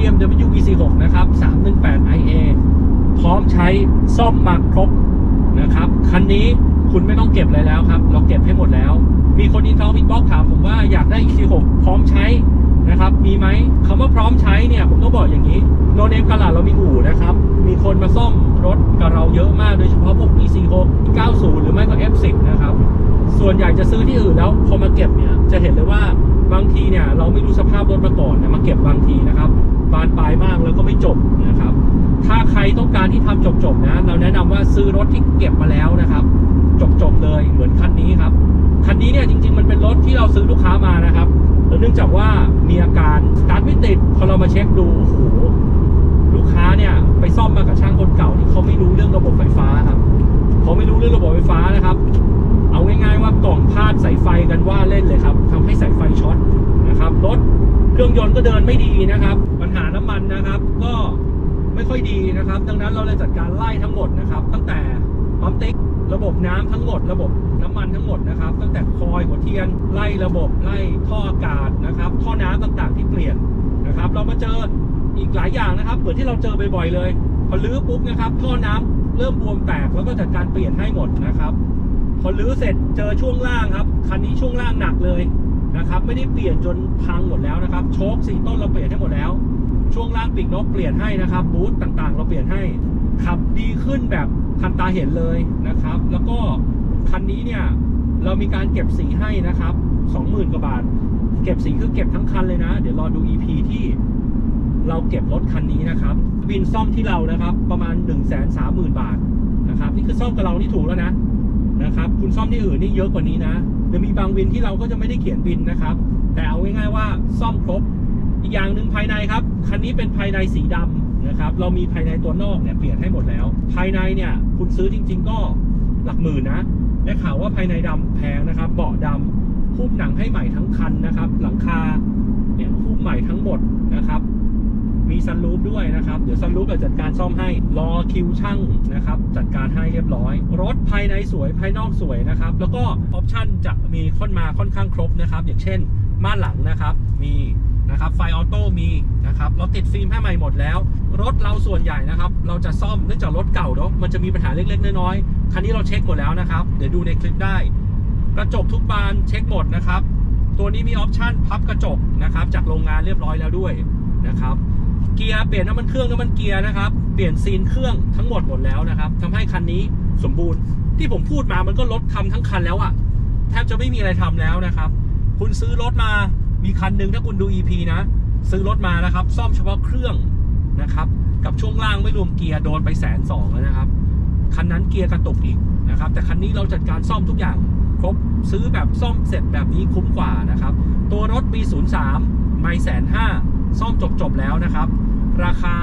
BMW V46 นะครับ 318 IA พร้อมใช้ซ่อมมาครบนะครับ คันนี้คุณไม่ต้องเก็บอะไรแล้วครับ เราเก็บให้หมดแล้ว มีคนอินทองอินบ็อกถามผมว่าอยากได้ E46 พร้อมใช้นะครับ มีไหมคำว่าพร้อมใช้เนี่ย ผมต้องบอกอย่างนี้ โนเนมกลาดเรามีอู่นะครับ มีคนมาซ่อมรถกับเราเยอะมาก โดยเฉพาะพวก E46 90 หรือไม่ก็ F10 นะครับ ส่วนใหญ่จะซื้อที่อื่นแล้วพอมาเก็บเนี่ย จะเห็นเลยว่าบางทีเนี่ยเราไม่รู้สภาพรถมาก่อนเนะมาเก็บบางทีนะครับ บานปลายมากแล้วก็ไม่จบนะครับ ถ้าใครต้องการที่ทำจบๆนะ เราแนะนำว่าซื้อรถที่เก็บมาแล้วนะครับ จบๆเลยเหมือนคันนี้ครับคันนี้เนี่ยจริง ๆ มันเป็นรถที่เราซื้อลูกค้ามานะครับแล้วเนื่องจากว่ามีอาการสตาร์ทไม่ติดพอเรามาเช็คดูโอ้โหลูกค้าเนี่ยไปซ่อมมากับช่างคนเก่าที่เขาไม่รู้เรื่องระบบไฟฟ้าครับเขาไม่รู้เรื่องระบบไฟฟ้านะครับ เอาง่ายๆว่ากล่องพาดสายไฟกันว่าเล่นเลยครับทำให้สายไฟช็อตนะครับรถ เครื่องยนต์ก็เดินไม่ดีนะครับ ปัญหาน้ำมันนะครับ ก็ไม่ค่อยดีนะครับ ดังนั้นเราเลยจัดการไล่ทั้งหมดนะครับ ตั้งแต่ปั๊มติ๊กระบบน้ำทั้งหมด ระบบน้ำมันทั้งหมดนะครับ ตั้งแต่คอยหัวเทียนไล่ระบบไล่ท่ออากาศนะครับ ท่อน้ำต่างๆที่เปลี่ยนนะครับ เรามาเจออีกหลายอย่างนะครับเหมือนที่เราเจอบ่อยๆเลยพอลื้อปุ๊บนะครับ ท่อน้ำเริ่มบวมแตกแล้วก็จัดการเปลี่ยนให้หมดนะครับ พอรื้อเสร็จเจอช่วงล่างครับคันนี้ช่วงล่างหนักเลย นะครับ ไม่ได้เปลี่ยนจนพังหมดแล้วนะครับ โชคสี่ต้นเราเปลี่ยนให้หมดแล้ว ช่วงล่างปีกนกเปลี่ยนให้นะครับ บูธต่างๆ เราเปลี่ยนให้ ขับดีขึ้นแบบทันตาเห็นเลยนะครับ แล้วก็คันนี้เนี่ยเรามีการเก็บสีให้นะครับ 20,000กว่าบาท เก็บสีคือเก็บทั้งคันเลยนะ เดี๋ยวรอดู EP ที่เราเก็บรถคันนี้นะครับ บินซ่อมที่เรานะครับ ประมาณ 1 3 0 0 0 0 บาทนะครับ นี่คือซ่อมกับเรานี่ถูกแล้วนะนะครับ คุณซ่อมที่อื่นนี่เยอะกว่านี้นะ เดี๋ยวมีบางวินที่เราก็จะไม่ได้เขียนบินนะครับ แต่เอาง่ายๆว่าซ่อมครบ อีกอย่างหนึ่งภายในครับ คันนี้เป็นภายในสีดำนะครับ เรามีภายในตัวนอกเนี่ยเปลี่ยนให้หมดแล้ว ภายในเนี่ยคุณซื้อจริง ๆ ก็หลักหมื่นนะ ได้ข่าวว่าภายในดำแพงนะครับ เบาะดำหุ้มหนังให้ใหม่ทั้งคันนะครับ หลังคาเนี่ยหุ้มใหม่ทั้งหมดนะครับ มีซันรูฟด้วยนะครับ เดี๋ยวซันรูฟเราจัดการซ่อมให้ รอคิวช่างนะครับ จัดการให้เรียบร้อย รถภายในสวยภายนอกสวยนะครับ แล้วก็ออปชั่นจะมีค่อนมาค่อนข้างครบนะครับ อย่างเช่นม่านหลังนะครับ มีนะครับไฟออโต้มีนะครับเราติดฟิล์มให้ใหม่หมดแล้ว รถเราส่วนใหญ่นะครับ เราจะซ่อมเนื่องจากรถเก่าเนาะมันจะมีปัญหาเล็กๆน้อยๆคันนี้เราเช็คหมดแล้วนะครับ เดี๋ยวดูในคลิปได้ กระจกทุกบานเช็คหมดนะครับ ตัวนี้มีออปชั่นพับกระจกนะครับ จากโรงงานเรียบร้อยแล้วด้วยนะครับ เกียร์เปลี่ยนน้ำมันเครื่องน้ำมันเกียร์นะครับเปลี่ยนซีนเครื่องทั้งหมดหมดแล้วนะครับทำให้คันนี้สมบูรณ์ที่ผมพูดมามันก็รถทำทั้งคันแล้วอะแทบจะไม่มีอะไรทำแล้วนะครับ คุณซื้อรถมามีคันหนึ่งถ้าคุณดู EP นะ ซื้อรถมานะครับ ซ่อมเฉพาะเครื่องนะครับ กับช่วงล่างไม่รวมเกียร์โดนไปแสนสองแล้วนะครับคันนั้นเกียร์กระตุกอีกนะครับ แต่คันนี้เราจัดการซ่อมทุกอย่าง ครบซื้อแบบซ่อมเสร็จแบบนี้คุ้มกว่านะครับ ตัวรถปี 03 ไม่แสนห้าซ่อมจบจบแล้วนะครับ ราคา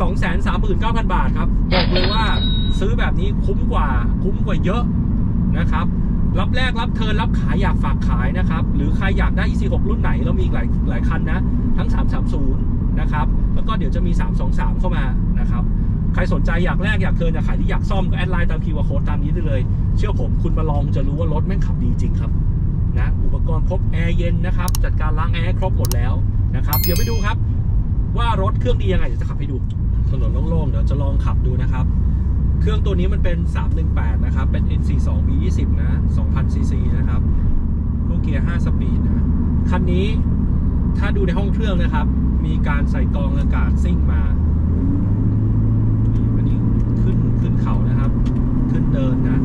239,000 บาทครับ บอกเลยว่าซื้อแบบนี้คุ้มกว่าคุ้มกว่าเยอะนะครับ รับแรกรับเทิร์นรับขายอยากฝากขายนะครับ หรือใครอยากได้ EC6 รุ่นไหนเรามีอีกหลายหลายคันนะ ทั้ง 330 นะครับ แล้วก็เดี๋ยวจะมี 323 เข้ามานะครับใครสนใจอยากแลกอยากเทิร์นอยากขายที่อยากซ่อมก็แอดไลน์ตามคีย์วาโค้ดตามนี้ได้เลย เชื่อผมคุณมาลองจะรู้ว่ารถแม่งขับดีจริงครับนะอุปกรณ์ครบแอร์เย็นนะครับ จัดการล้างแอร์ครบหมดแล้วนะครับ เดี๋ยวไปดูครับ ว่ารถเครื่องดียังไงเดี๋ยวจะขับให้ดู ถนนโล่งๆ เดี๋ยวจะลองขับดูนะครับ เครื่องตัวนี้มันเป็น 318 นะครับ เป็น N42 V20 นะ 2,000 cc นะครับลูกเกียร์5สปีดนะ คันนี้ถ้าดูในห้องเครื่องนะครับ มีการใส่กองอากาศซิ่งมาอันนี้ขึ้นขึ้นเขานะครับ ขึ้นเดินนะ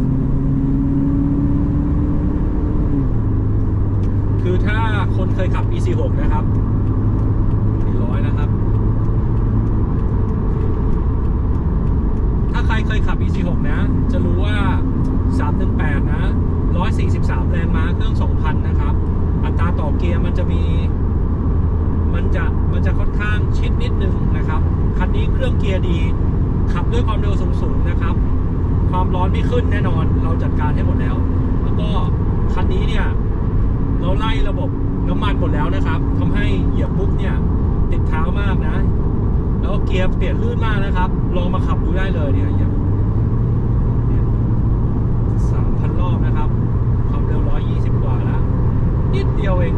คือถ้าคนเคยขับ EC6 นะครับ400นะครับ ถ้าใครเคยขับ EC6 นะ จะรู้ว่า 318 นะ 143 แรงม้า เครื่อง 2,000 นะครับ อัตราต่อเกียร์ มันจะมีมันจะมันจะค่อนข้างชิดนิดนึงนะครับ คันนี้เครื่องเกียร์ดี ขับด้วยความเร็วสูงๆนะครับ ความร้อนไม่ขึ้นแน่นอน เราจัดการให้หมดแล้ว แล้วก็คันนี้เนี่ยเราไล่ระบบน้ำมันหมดแล้วนะครับทำให้เหยียบปุ๊บเนี่ย ติดเท้ามากนะ แล้วเกียร์เปลี่ยนลื่นมากนะครับ ลองมาขับดูได้เลยเนี่ยอย่างสามพันรอบนะครับ ความเร็วร้อยยี่สิบกว่าแล้วนิดเดียวเอง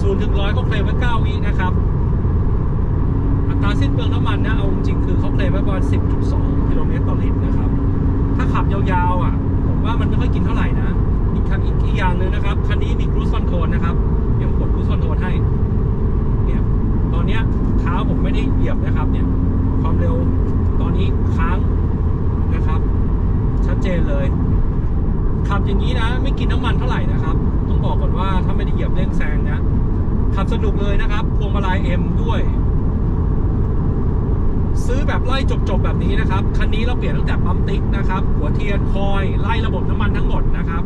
ศูนถึงร้อยก็เคลมไว้เก้าวินะครับ อัตราสิ้นเปลืองน้ำมันนะ เอาจริงคือเขาเคลมไว้ประมาณ 10.2 กิโลเมตรต่อลิตรนะครับ ถ้าขับยาวๆอะ ผมว่ามันไม่ค่อยกินเท่าไหร่นะ อีกคันอีกอีกอย่างหนึ่งนะครับ คันนี้มี cruise control นะครับเดี๋ยวผมกด cruise control ให้ เนี่ย ตอนเนี้ยเท้าผมไม่ได้เหยียบนะครับ เนี่ย ความเร็วตอนนี้ค้างนะครับ ชัดเจนเลยขับอย่างนี้นะ ไม่กินน้ำมันเท่าไหร่นะครับ ต้องบอกก่อนว่าถ้าไม่ได้เหยียบเร่งแซงนะ ขับสนุกเลยนะครับพวงมาลัย M ด้วย ซื้อแบบไล่จบๆแบบนี้นะครับ คันนี้เราเปลี่ยนตั้งแต่ปั๊มติ๊กนะครับ หัวเทียนคอยไล่ระบบน้ำมันทั้งหมดนะครับ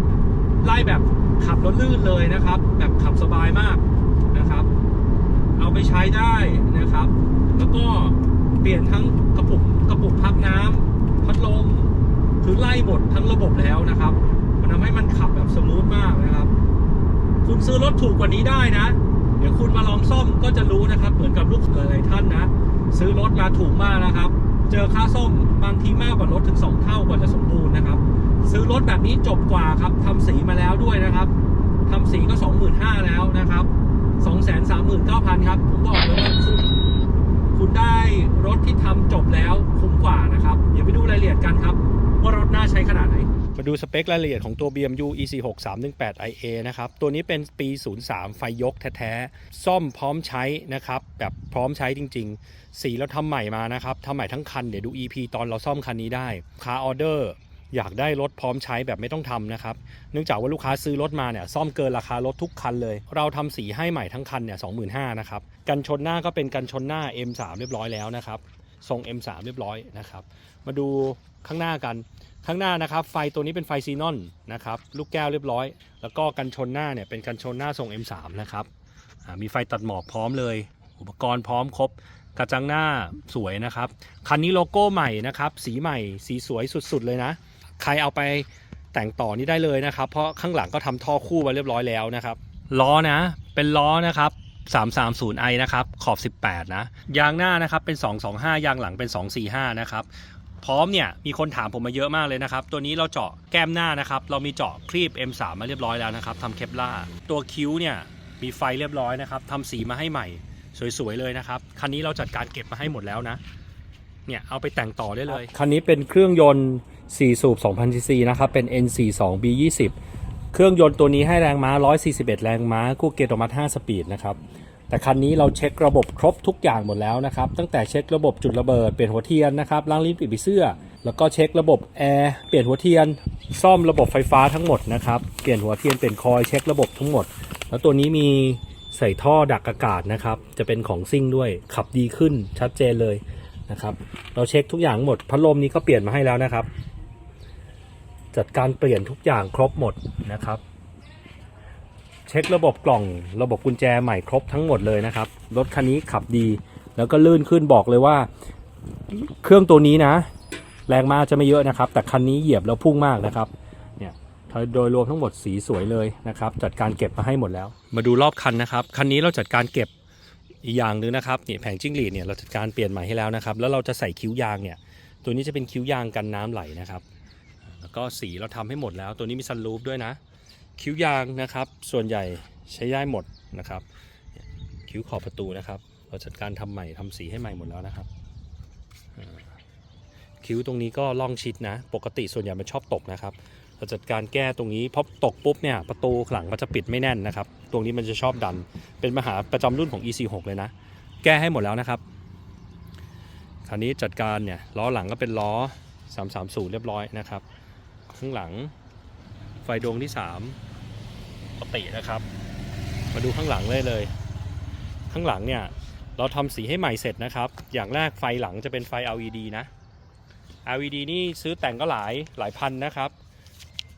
ไล่แบบขับรถลื่นเลยนะครับ แบบขับสบายมากนะครับ เอาไปใช้ได้นะครับ แล้วก็เปลี่ยนทั้งกระปุกกระปุกพักน้ำพัดลมคือไล่หมดทั้งระบบแล้วนะครับมันทำให้มันขับแบบสมูทมากนะครับ คุณซื้อรถถูกกว่านี้ได้นะ ดี๋ยวคุณมาลองซ่อมก็จะรู้นะครับ เหมือนกับลูกหลายท่านนะ ซื้อรถมาถูกมากนะครับ เจอค่าซ่อมบางทีมากกว่ารถถึง 2 เท่ากว่าจะสมบูรณ์นะครับ ซื้อรถแบบนี้จบกว่าครับทำสีมาแล้วด้วยนะครับทำสีก็ 25,000แล้วนะครับ239,000ครับผมบอกเลยว่าคุ้มคุณได้รถที่ทำจบแล้วคุ้มกว่านะครับ เดี๋ยวไปดูรายละเอียดกันครับ ว่ารถน่าใช้ขนาดไหน มาดูสเปครายละเอียดของตัว BMU EC6 318 IA นะครับ ตัวนี้เป็นปี 03 ไฟยกแท้ๆ ซ่อมพร้อมใช้นะครับ แบบพร้อมใช้จริง ๆ สีเราทำใหม่มานะครับทำใหม่ทั้งคัน เดี๋ยวดู EP ตอนเราซ่อมคันนี้ได้คาออเดอร์อยากได้รถพร้อมใช้แบบไม่ต้องทำนะครับ เนื่องจากว่าลูกค้าซื้อรถมาเนี่ยซ่อมเกินราคารถทุกคันเลย เราทำสีให้ใหม่ทั้งคันเนี่ย25,000นะครับ กันชนหน้าก็เป็นกันชนหน้า M3 เรียบร้อยแล้วนะครับ ทรง M3 เรียบร้อยนะครับ มาดูข้างหน้ากัน ข้างหน้านะครับ ไฟตัวนี้เป็นไฟซีนอนนะครับ ลูกแก้วเรียบร้อย แล้วก็กันชนหน้าเนี่ยเป็นกันชนหน้าทรง M3 นะครับมีไฟตัดหมอกพร้อมเลย อุปกรณ์พร้อมครบ กระจังหน้าสวยนะครับ คันนี้โลโก้ใหม่นะครับ สีใหม่ สีสวยสุดๆเลยนะ ใครเอาไปแต่งต่อนี่ได้เลยนะครับ เพราะข้างหลังก็ทำท่อคู่ไว้เรียบร้อยแล้วนะครับ ล้อนะ เป็นล้อนะครับ 330i นะครับขอบ 18 นะ ยางหน้านะครับเป็น 225 ยางหลังเป็น 245 นะครับพร้อมเนี่ยมีคนถามผมมาเยอะมากเลยนะครับ ตัวนี้เราเจาะแก้มหน้านะครับ เรามีเจาะครีบ M3 มาเรียบร้อยแล้วนะครับทำเคปล่าตัวคิ้วเนี่ยมีไฟเรียบร้อยนะครับทำสีมาให้ใหม่ สวยๆเลยนะครับ คันนี้เราจัดการเก็บมาให้หมดแล้วนะเนี่ยเอาไปแต่งต่อได้เลย คันนี้เป็นเครื่องยนต์ 4 สูบ 2,000ซีซีนะครับ เป็น N42B20 เครื่องยนต์ตัวนี้ให้แรงม้า 141 แรงม้าคู่เกียร์ออโตมัติ5สปีดนะครับ แต่คันนี้เราเช็คระบบครบทุกอย่างหมดแล้วนะครับ ตั้งแต่เช็คระบบจุดระเบิดเปลี่ยนหัวเทียนนะครับล้างลิ้นปิดผีเสื้อ แล้วก็เช็คระบบแอร์เปลี่ยนหัวเทียน ซ่อมระบบไฟฟ้าทั้งหมดนะครับ เปลี่ยนหัวเทียนเปลี่ยนคอยล์เช็คระบบทั้งหมด แล้วตัวนี้มีใส่ท่อดักอากาศนะครับ จะเป็นของซิ่งด้วย ขับดีขึ้นชัดเจนเลยนะครับ เราเช็คทุกอย่างหมด พัดลมนี้ก็เปลี่ยนมาให้แล้วนะครับ จัดการเปลี่ยนทุกอย่างครบหมดนะครับ เช็คระบบกล่องระบบกุญแจใหม่ครบทั้งหมดเลยนะครับ รถคันนี้ขับดี แล้วก็ลื่นขึ้นบอกเลยว่า เครื่องตัวนี้นะ แรงม้าจะไม่เยอะนะครับ แต่คันนี้เหยียบแล้วพุ่งมากนะครับเนี่ยโดยรวมทั้งหมดสีสวยเลยนะครับ จัดการเก็บมาให้หมดแล้ว มาดูรอบคันนะครับคันนี้เราจัดการเก็บอีกอย่างหนึ่งนะครับนี่แผงจิ้งหรีดเนี่ยเราจัดการเปลี่ยนใหม่ให้แล้วนะครับ แล้วเราจะใส่คิ้วยางเนี่ย ตัวนี้จะเป็นคิ้วยางกันน้ำไหลนะครับ ก็สีเราทำให้หมดแล้ว ตัวนี้มีซันรูฟด้วยนะ คิ้วยางนะครับ ส่วนใหญ่ใช้ได้หมดนะครับ คิ้วขอบประตูนะครับ เราจัดการทำใหม่ทำสีให้ใหม่หมดแล้วนะครับ คิ้วตรงนี้ก็ล่องชิดนะ ปกติส่วนใหญ่มันชอบตกนะครับ เราจัดการแก้ตรงนี้พราะตกปุ๊บเนี่ยประตูหลังมันจะปิดไม่แน่นนะครับ ตรงนี้มันจะชอบดัน เป็นปัญหาประจำรุ่นของ EC6 เลยนะ แก้ให้หมดแล้วนะครับ คราวนี้จัดการเนี่ยล้อหลังก็เป็นล้อ330 เรียบร้อยนะครับ ข้างหลัง ไฟดวงที่3ปกตินะครับ มาดูข้างหลังเลยเลย ข้างหลังเนี่ยเราทำสีให้ใหม่เสร็จนะครับ อย่างแรกไฟหลังจะเป็นไฟ LED นะ LED นี่ซื้อแต่งก็หลายหลายพันนะครับ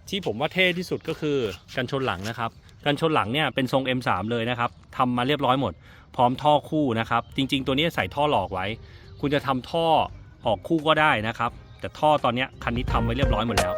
ที่ผมว่าเท่ที่สุดก็คือกันชนหลังนะครับ กันชนหลังเนี่ยเป็นทรง M3 เลยนะครับทำมาเรียบร้อยหมด พร้อมท่อคู่นะครับ จริง ๆ ตัวนี้ใส่ท่อหลอกไว้ คุณจะทำท่อออกคู่ก็ได้นะครับ แต่ท่อตอนเนี้ยคันนี้ทำไว้เรียบร้อยหมดแล้ว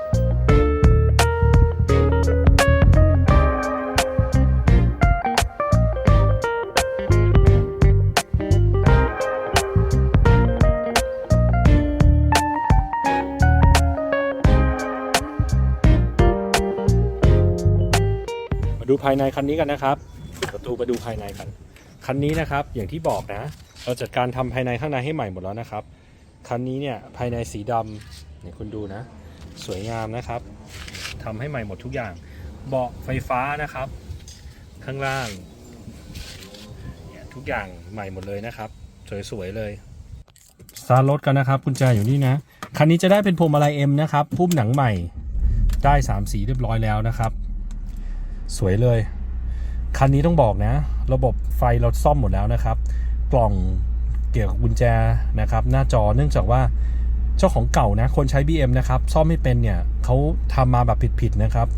ดูภายในคันนี้กันนะครับปิดประตูไปดูภายในกัน คันนี้นะครับอย่างที่บอกนะ เราจัดการทำภายในข้างในให้ใหม่หมดแล้วนะครับ คันนี้เนี่ยภายในสีดำเนี่ยคุณดูนะ สวยงามนะครับทำให้ใหม่หมดทุกอย่าง เบาะไฟฟ้านะครับ ข้างล่างเนี่ยทุกอย่างใหม่หมดเลยนะครับ สวยๆเลยสตาร์ทรถกันนะครับกุญแจอยู่นี่นะ คันนี้จะได้เป็นพวงมาลัยเอ็มนะครับ พุ่มหนังใหม่ได้ 3 สีเรียบร้อยแล้วนะครับ สวยเลย คันนี้ต้องบอกนะ ระบบไฟเราซ่อมหมดแล้วนะครับ กล่องเกี่ยวกับกุญแจนะครับ หน้าจอเนื่องจากว่าเจ้าของเก่านะ คนใช้ BM นะครับ ซ่อมไม่เป็นเนี่ยเขาทำมาแบบผิดๆนะครับ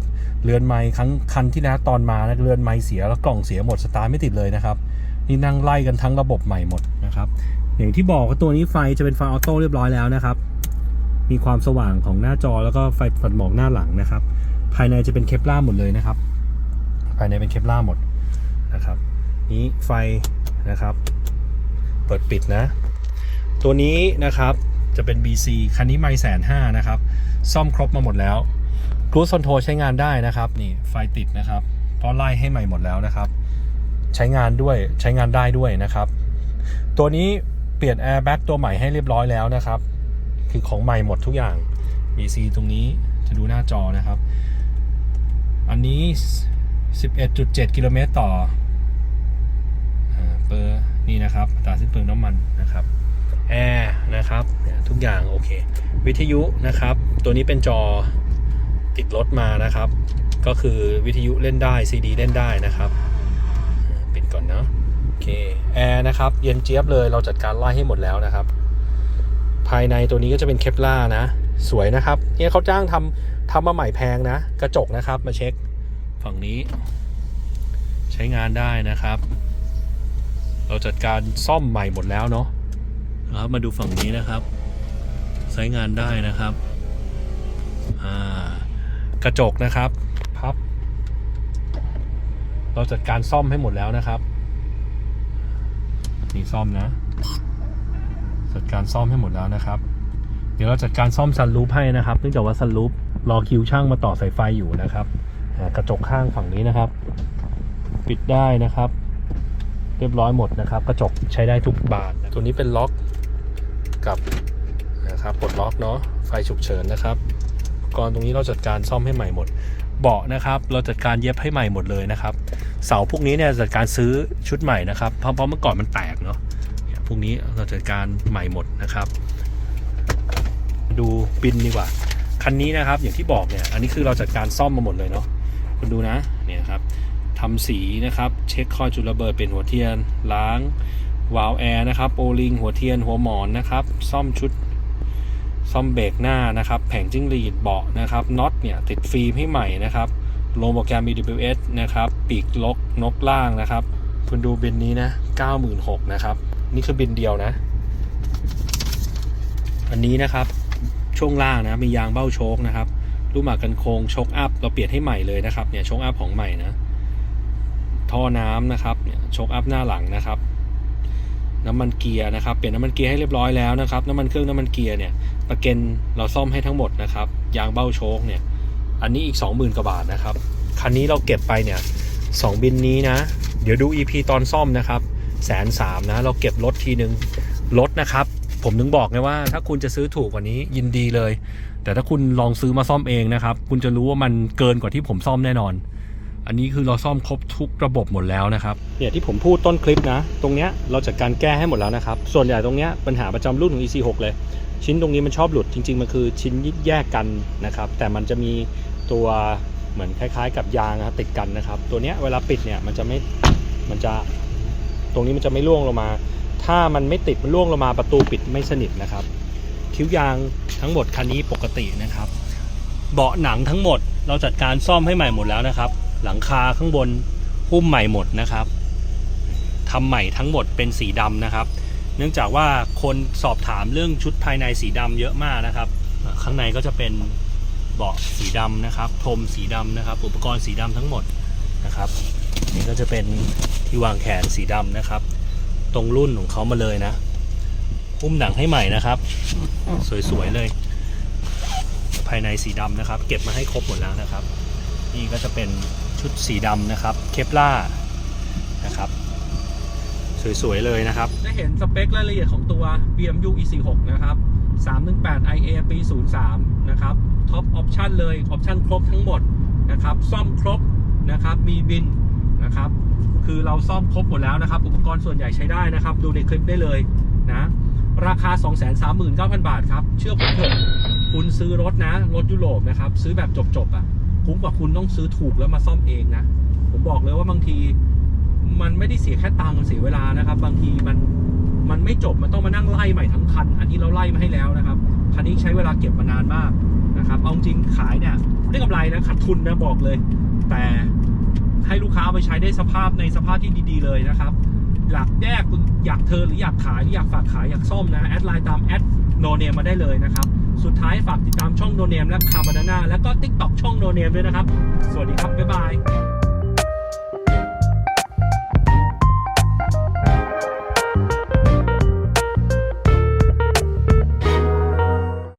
เรือนไม้ครั้งคันที่นะตอนมานะเรือนไม้เสียแล้วกล่องเสียหมดสตาร์ทไม่ติดเลยนะครับ นี่นั่งไล่กันทั้งระบบใหม่หมดนะครับ อย่างที่บอกว่าตัวนี้ไฟจะเป็นไฟออโต้เรียบร้อยแล้วนะครับ มีความสว่างของหน้าจอแล้วก็ไฟฝันหมอกหน้าหลังนะครับ ภายในจะเป็นเคปล่าหมดเลยนะครับ ภายในเป็นเคปล่าหมดนะครับ นี้ไฟนะครับ เปิดปิดนะ ตัวนี้นะครับจะเป็น BC คันนี้ไม่แสนห้านะครับ ซ่อมครบมาหมดแล้วครูซอนโทใช้งานได้นะครับ นี่ไฟติดนะครับ เพราะไล่ให้ใหม่หมดแล้วนะครับ ใช้งานด้วยใช้งานได้ด้วยนะครับ ตัวนี้เปลี่ยนแอร์แบ็กตัวใหม่ให้เรียบร้อยแล้วนะครับ คือของใหม่หมดทุกอย่าง BC ตรงนี้จะดูหน้าจอนะครับ อันนี้ 11.7 กิโลเมตรต่ออ่าเปอร์นี่นะครับอัตาสิ้นเปลืองน้ำมันนะครับแอร์นะครับทุกอย่างโอเค วิทยุนะครับ ตัวนี้เป็นจอติดรถมานะครับ ก็คือวิทยุเล่นได้ CD เล่นได้นะครับปิดก่อนเนาะโอเคแอร์นะครับเย็นเจี๊ยบเลยเราจัดการไล่ให้หมดแล้วนะครับ ภายในตัวนี้ก็จะเป็นเคปล่านะ สวยนะครับเนี่ยเขาจ้างทำทำมาใหม่แพงนะ กระจกนะครับมาเช็ค ฝั่งนี้ ใช้งานได้นะครับ เราจัดการซ่อมใหม่หมดแล้วเนาะครับมาดูฝั่งนี้นะครับ ใช้งานได้นะครับกระจกนะครับพับ เราจัดการซ่อมให้หมดแล้วนะครับนี่ซ่อมนะ จัดการซ่อมให้หมดแล้วนะครับ เดี๋ยวเราจัดการซ่อมซันรูปให้นะครับ เนื่องจากว่าซันรูปรอคิวช่างมาต่อสายไฟอยู่นะครับ กระจกข้างฝั่งนี้นะครับ ปิดได้นะครับ เรียบร้อยหมดนะครับ กระจกใช้ได้ทุกบานตัวนี้เป็นล็อกกับนะครับปลดล็อกเนาะไฟฉุกเฉินนะครับอุปกรณ์ตรงนี้เราจัดการซ่อมให้ใหม่หมด เบาะนะครับ เราจัดการเย็บให้ใหม่หมดเลยนะครับ เสาพวกนี้เนี่ยจัดการซื้อชุดใหม่นะครับเพราะเพราะเมื่อก่อนมันแตกเนาะพวกนี้เราจัดการใหม่หมดนะครับ ดูบินดีกว่าคันนี้นะครับอย่างที่บอกเนี่ยอันนี้คือเราจัดการซ่อมมาหมดเลยเนาะ คุณดูนะเนี่ยครับทำสีนะครับเช็คข้อจุดระเบิดเป็นหัวเทียนล้างวาล์วแอร์นะครับโอลิงหัวเทียนหัวหมอนนะครับซ่อมชุดซ่อมเบรกหน้านะครับแผงจิ้งหรีดเบาะนะครับน็อตเนี่ยติดฟิล์มให้ใหม่นะครับลงโปรแกรม EWS นะครับปีกลกนกล่างนะครับคุณดูบินนี้นะ96,000นะครับนี่คือบินเดียวนะ อันนี้นะครับช่วงล่างนะมียางเบ้าโชคนะครับ ลูกหมากกันโครงชคอัพเราเปลี่ยนให้ใหม่เลยนะครับเนี่ยชคอัพของใหม่นะท่อน้ำนะครับเนี่ยชคอัพหน้าหลังนะครับ น้ำมันเกียร์นะครับเปลี่ยนน้ำมันเกียร์ให้เรียบร้อยแล้วนะครับน้ำมันเครื่องน้ำมันเกียร์เนี่ยประเกันเราซ่อมให้ทั้งหมดนะครับยางเบ้าโชคเนี่ยอันนี้อีก 20,000กว่าบาทนะครับคันนี้เราเก็บไปเนี่ยสองบินนี้นะ เดี๋ยวดู EP ตอนซ่อมนะครับแสนสามนะ เราเก็บรถทีนึงรถนะครับ ผมถึงบอกไงว่า ถ้าคุณจะซื้อถูกกว่านี้ยินดีเลย แต่ถ้าคุณลองซื้อมาซ่อมเองนะครับ คุณจะรู้ว่ามันเกินกว่าที่ผมซ่อมแน่นอน อันนี้คือเราซ่อมครบทุกระบบหมดแล้วนะครับเนี่ยที่ผมพูดต้นคลิปนะ ตรงเนี้ยเราจัดการแก้ให้หมดแล้วนะครับ ส่วนใหญ่ตรงเนี้ยปัญหาประจำรุ่นของ EC6 เลย ชิ้นตรงนี้มันชอบหลุดจริง ๆ มันคือชิ้นแยกกันนะครับ แต่มันจะมีตัวเหมือนคล้าย ๆ กับยางนะครับติดกันนะครับ ตัวเนี้ยเวลาปิดเนี่ยมันจะไม่มันจะตรงนี้มันจะไม่ร่วงลงมา ถ้ามันไม่ติดมันร่วงลงมาประตูปิดไม่สนิทนะครับ คิ้วยางทั้งหมดคันนี้ปกตินะครับ เบาะหนังทั้งหมดเราจัดการซ่อมให้ใหม่หมดแล้วนะครับ หลังคาข้างบนหุ้มใหม่หมดนะครับทำใหม่ทั้งหมดเป็นสีดำนะครับ เนื่องจากว่าคนสอบถามเรื่องชุดภายในสีดำเยอะมากนะครับ ข้างในก็จะเป็นเบาะสีดำนะครับพรมสีดำนะครับ อุปกรณ์สีดำทั้งหมดนะครับ นี่ก็จะเป็นที่วางแขนสีดำนะครับ ตรงรุ่นของเขามาเลยนะ หุ้มหนังให้ใหม่นะครับ สวยๆเลย ภายในสีดำนะครับ เก็บมาให้ครบหมดแล้วนะครับ นี่ก็จะเป็นชุดสีดำนะครับ เคปล่านะครับ สวยๆเลยนะครับ ได้เห็นสเปครายละเอียดของตัว BMW E46 นะครับ 318 IA ปี 03 นะครับ ท็อปออปชันเลย ออปชันครบทั้งหมดนะครับ ซ่อมครบนะครับ มีบินนะครับ คือเราซ่อมครบหมดแล้วนะครับ อุปกรณ์ส่วนใหญ่ใช้ได้นะครับ ดูในคลิปได้เลยนะ ราคา 239,000 บาทครับ เชื่อผมเถอะคุณซื้อรถนะ รถยุโรปนะครับ ซื้อแบบจบๆอะ คุ้มกว่าคุณต้องซื้อถูกแล้วมาซ่อมเองนะ ผมบอกเลยว่าบางทีมันไม่ได้เสียแค่ตังค์เสียเวลานะครับ บางทีมันมันไม่จบมันต้องมานั่งไล่ใหม่ทั้งคัน อันนี้เราไล่มาให้แล้วนะครับ คันนี้ใช้เวลาเก็บมานานมากนะครับ เอาจริงขายเนี่ยได้กำไรนะขาดทุนนะบอกเลย แต่ให้ลูกค้าไปใช้ได้สภาพในสภาพที่ดี ๆ เลยนะครับอยากแยก อยากเธอหรืออยากขายหรืออยากฝากขายอยากซ่อมนะแอดไลน์ตามแอดโนเนมมาได้เลยนะครับ สุดท้ายฝากติดตามช่องโนเนมและคาร์บานาน่าและก็ติ๊กต็อกช่องโนเนมด้วยนะครับ สวัสดีครับ บ๊ายบาย